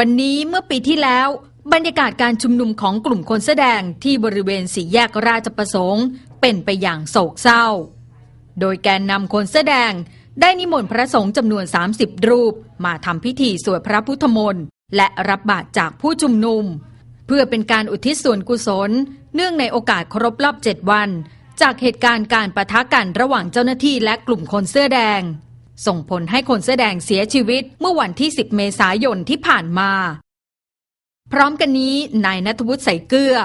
วันนี้เมื่อปีที่แล้ว บรรยากาศการชุมนุมของกลุ่มคนแสอแดงที่บริเวณสี่แยกราชประสงค์ เป็นไปอย่างโศกเศร้า โดยแกนนำคนแสอแดงได้นิมนต์พระสงฆ์จำนวน 30 รูป มาทำพิธีสวดพระพุทธมนต์และรับบาตรจากผู้ชุมนุม เพื่อเป็นการอุทิศส่วนกุศล เนื่องในโอกาสครบรอบ 7 วัน จากเหตุการณ์การประทะกันระหว่างเจ้าหน้าที่และกลุ่มคนเสื้อแดง ส่งผลให้คนเสื้อแดงเสียชีวิตเมื่อวันที่ 10 เมษายนที่ผ่านมา พร้อมกันนี้นายนัทวุฒิใส่เกลือ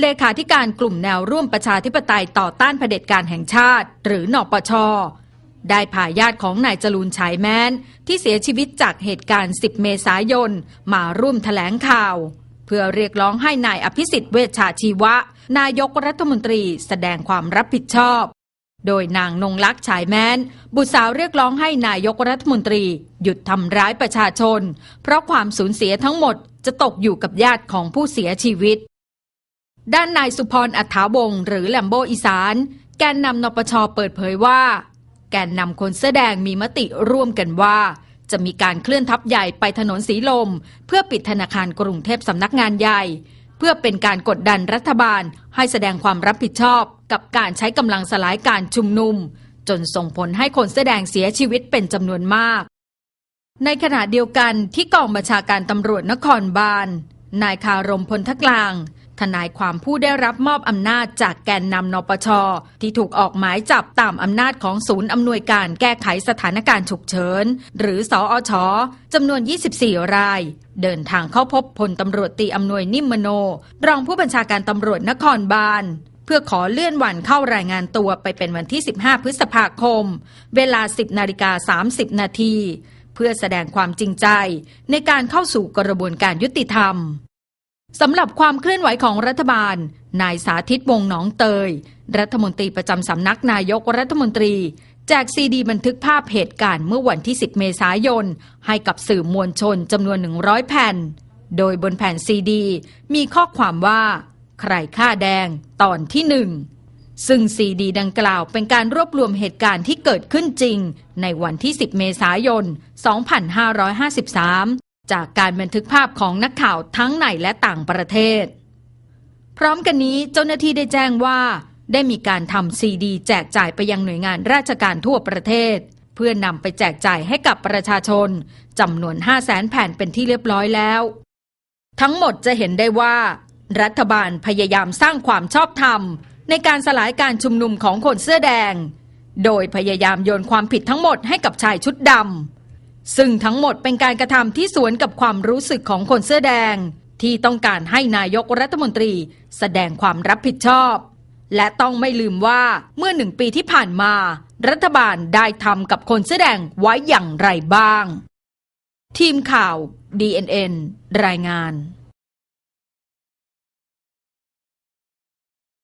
เลขาธิการกลุ่มแนวร่วมประชาธิปไตยต่อต้านเผด็จการแห่งชาติ หรือนปช ได้พาญาติของนายจรูนฉายแม้นที่เสียชีวิตจากเหตุการณ์ 10 เมษายนมาร่วมแถลงข่าว เพื่อเรียกร้องให้นายอภิสิทธิ์เวชชาชีวะ นายกรัฐมนตรีแสดงความรับผิดชอบ โดยนางนงลักษ์ฉายแม้น บุตรสาวเรียกร้องให้นายกรัฐมนตรี หยุดทำร้ายประชาชน เพราะความสูญเสียทั้งหมดจะตกอยู่กับญาติของผู้เสียชีวิต ด้านนายสุพรอัฐาวงหรือแลมโบอีสาน แกนนำนปชเปิดเผยว่า แกนนำคนเสื้อแดงมีมติร่วมกันว่า จะมีการเคลื่อนทัพใหญ่ไปถนนสีลม เพื่อปิดธนาคารกรุงเทพสำนักงานใหญ่ เพื่อเป็นการกดดันรัฐบาล ให้แสดงความรับผิดชอบ กับการใช้กำลังสลายการชุมนุม จนส่งผลให้คนแสดงเสียชีวิตเป็นจำนวนมาก ในขณะเดียวกันที่กองบัญชาการตำรวจนครบาลนายคารมพลทกลาง ทนายความผู้ได้รับมอบอำนาจจากแกนนำนปช ที่ถูกออกหมายจับตามอำนาจของศูนย์อำนวยการแก้ไขสถานการณ์ฉุกเฉิน หรือสออชจำนวน 24 ราย เดินทางเข้าพบพลตำรวจตีอำนวยนิมมโน รองผู้บัญชาการตำรวจนครบาลเพื่อขอเลื่อนวันเข้ารายงานตัวไปเป็นวันที่ 15 พฤษภาคม เวลา 10นาฬิกา30 นาทีเพื่อแสดงความจริงใจในการเข้าสู่กระบวนการยุติธรรม สำหรับความเคลื่อนไหวของรัฐบาล นายสาธิตวงหนองเตย รัฐมนตรีประจำสำนักนายกรัฐมนตรีแจกซีดีบันทึกภาพเหตุการณ์เมื่อวันที่ 10 เมษายน ให้กับสื่อมวลชนจำนวน 100 แผ่น โดยบนแผ่นซีดี มีข้อความว่า ใครฆ่าแดงตอนที่หนึ่งซึ่งซีดีดังกล่าวเป็นการรวบรวมเหตุการณ์ที่เกิดขึ้นจริง ในวันที่ 10 เมษายน 2553 จากการบันทึกภาพของนักข่าวทั้งในและต่างประเทศ พร้อมกันนี้เจ้าหน้าที่ได้แจ้งว่า ได้มีการทำซีดีแจกจ่ายไปยังหน่วยงานราชการทั่วประเทศ เพื่อนำไปแจกจ่ายให้กับประชาชนจำนวน 5 0 0แสนแผ่นเป็นที่เรียบร้อยแล้ว ทั้งหมดจะเห็นได้ว่า รัฐบาลพยายามสร้างความชอบธรรม ในการสลายการชุมนุมของคนเสื้อแดง โดยพยายามโยนความผิดทั้งหมดให้กับชายชุดดำ ซึ่งทั้งหมดเป็นการกระทำที่สวนกับความรู้สึกของคนเสื้อแดง ที่ต้องการให้นายกรัฐมนตรีแสดงความรับผิดชอบ และต้องไม่ลืมว่าเมื่อหนึ่งปีที่ผ่านมา รัฐบาลได้ทำกับคนเสื้อแดงไว้อย่างไรบ้าง ทีมข่าว DNN รายงาน